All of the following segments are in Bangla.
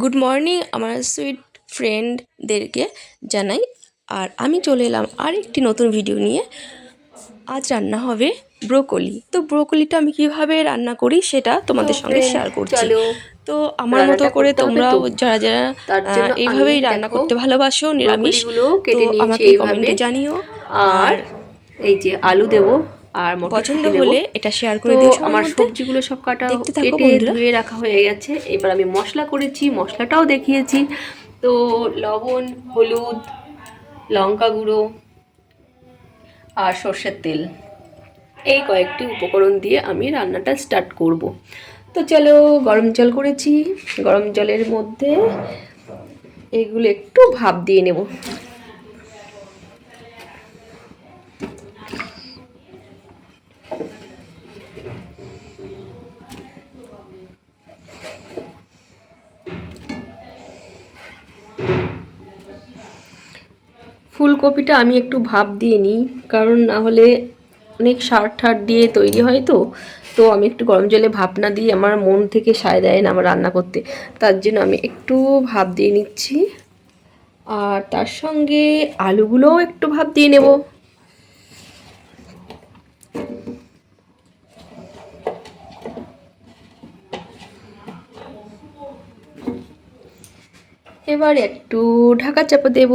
গুড মর্নিং আমার সুইট ফ্রেন্ডদেরকে জানাই। আর আমি চলে এলাম আরেকটি নতুন ভিডিও নিয়ে। আজ রান্না হবে ব্রোকলি তো ব্রোকলিটা আমি কীভাবে রান্না করি সেটা তোমাদের সঙ্গে শেয়ার করছি। তো আমার মতো করে করতে হবে তোমরাও তো। যারা যারা এইভাবেই রান্না করতে ভালোবাসো নিরামিষ। আমাকে কমেন্টে জানিও। আর এই যে আলু দেব। আর পছন্দ হলে এটা শেয়ার করে দিও আমার সবজিগুলো সব কাটা কেটে ধুয়ে রাখা হয়ে গেছে। এবার আমি মশলা করেছি মশলাটাও দেখিয়েছি। তো লবণ হলুদ লঙ্কা গুঁড়ো আর সর্ষের তেল। এই কয়েকটি উপকরণ দিয়ে আমি রান্নাটা স্টার্ট করব। তো চলো গরম জল করেছি। গরম জলের মধ্যে এগুলো একটু ভাপ দিয়ে নেব। ফুলকপিটা আমি একটু ভাপ দিয়ে নিই, কারণ না হলে অনেক সার ঠার দিয়ে তৈরি হয় তো। তো আমি একটু গরম জলে ভাপ না দিয়ে আমার মন থেকে সায় দেয় না আমার রান্না করতে। তার জন্য আমি একটু ভাপ দিয়ে নিচ্ছি। আর তার সঙ্গে আলুগুলোও একটু ভাপ দিয়ে নেব। এবার একটু ঢাকা চাপা দেব।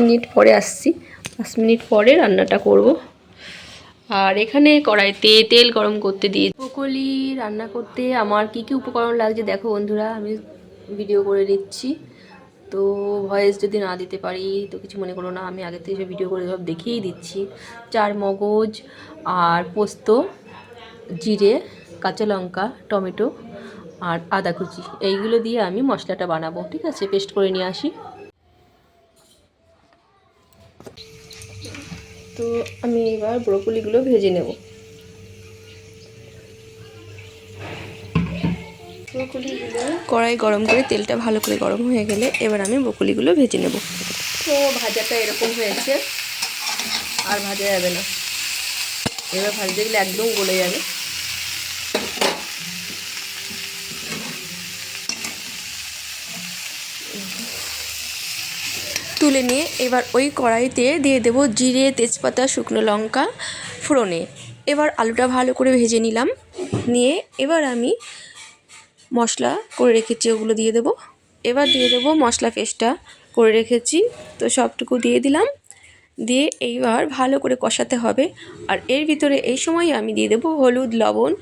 মিনিট পরে আসছি। পাঁচ মিনিট পরে রান্নাটা করব। আর এখানে কড়াইতে তেল গরম করতে দিয়ে ব্রোকলি রান্না করতে আমার কি কি উপকরণ লাগছে দেখো বন্ধুরা, আমি ভিডিও করে দিচ্ছি। তো ভয়েস যদি না দিতে পারি, তো কিছু মনে করো না, আমি আগে থেকে সব ভিডিও করে সব দেখিয়েই দিচ্ছি। চার মগজ আর পোস্ত, জিরে, কাঁচা লঙ্কা, টমেটো আর আদা কুচি, এইগুলো দিয়ে আমি মশলাটা বানাবো, ঠিক আছে? পেস্ট করে নিয়ে আসি। তো আমি এবার ব্রোকলিগুলো ভেজে নেব। কড়াই গরম করে তেলটা ভালো করে গরম হয়ে গেলে এবার আমি ব্রোকলিগুলো ভেজে নেব। তো ভাজাটা এরকম হয়েছে, আর ভাজা যাবে না। এবার ভাজতে গেলে একদম গলে যাবে। তুলে নিয়ে এবার ওই কড়াইতে দিয়ে দেব জিরে, তেজপাতা, শুকনো লঙ্কা ফোড়নে। এবার আলুটা ভালো করে ভেজে নিলাম। নিয়ে এবার আমি মশলা করে রেখেছি, ওগুলো দিয়ে দেব। এবার দিয়ে দেব মশলা পেস্টটা করে রেখেছি। তো সবটুকু দিয়ে দিলাম। দিয়ে এইবার ভালো করে কষাতে হবে। আর এর ভিতরে এই সময় আমি দিয়ে দেবো হলুদ লবণ।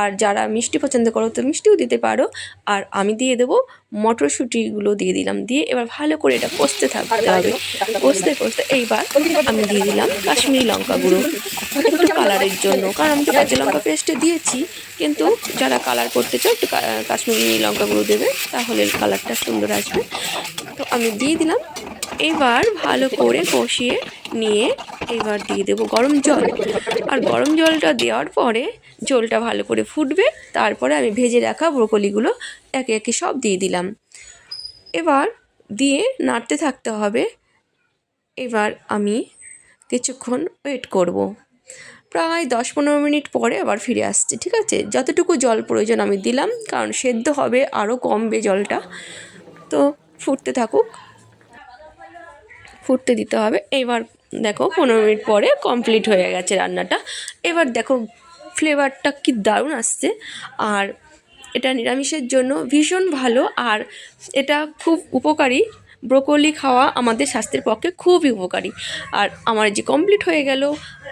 আর যারা মিষ্টি পছন্দ করো তো মিষ্টিও দিতে পারো। আর আমি দিয়ে দেবো মটরশুঁটিগুলো দিয়ে দিলাম। দিয়ে এবার ভালো করে এটা কষতে থাকতে হবে। কষতে কষতে এইবার আমি দিয়ে দিলাম কাশ্মীরি লঙ্কা গুঁড়ো। একটু কালারের জন্য। কারণ আমি তো কাঁচা লঙ্কা পেস্টে দিয়েছি। কিন্তু যারা কালার করতে চাও একটু কাশ্মীরি লঙ্কা গুঁড়ো দেবে। তাহলে কালারটা সুন্দর আসবে। তো আমি দিয়ে দিলাম এবার ভালো করে কষিয়ে নিয়ে এবার দিয়ে দেবো গরম জল। আর গরম জলটা দেওয়ার পরে জলটা ভালো করে ফুটবে, তারপরে আমি ভেজে রাখা ব্রোকলিগুলো একে একে সব দিয়ে দিলাম। এবার দিয়ে নাড়তে থাকতে হবে। এবার আমি কিছুক্ষণ ওয়েট করব। প্রায় দশ পনেরো মিনিট পরে আবার ফিরে আসছে, ঠিক আছে? যতটুকু জল প্রয়োজন আমি দিলাম, কারণ সেদ্ধ হবে আরও কমবে জলটা। তো ফুটতে থাকুক। ফুটতে দিতে হবে। এবার দেখো পনেরো মিনিট পরে কমপ্লিট হয়ে গেছে রান্নাটা। এবার দেখো ফ্লেভারটা কি দারুণ আসছে। আর এটা নিরামিষের জন্য ভীষণ ভালো। আর এটা খুব উপকারী। ব্রোকলি খাওয়া আমাদের স্বাস্থ্যের পক্ষে খুবই উপকারী। আর আমার যে কমপ্লিট হয়ে গেল,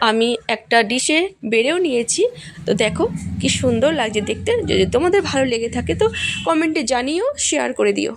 আমি একটা ডিশে বেড়েও নিয়েছি। তো দেখো কি সুন্দর লাগছে দেখতে। যদি তোমাদের ভালো লেগে থাকে তো কমেন্টে জানিও শেয়ার করে দিও।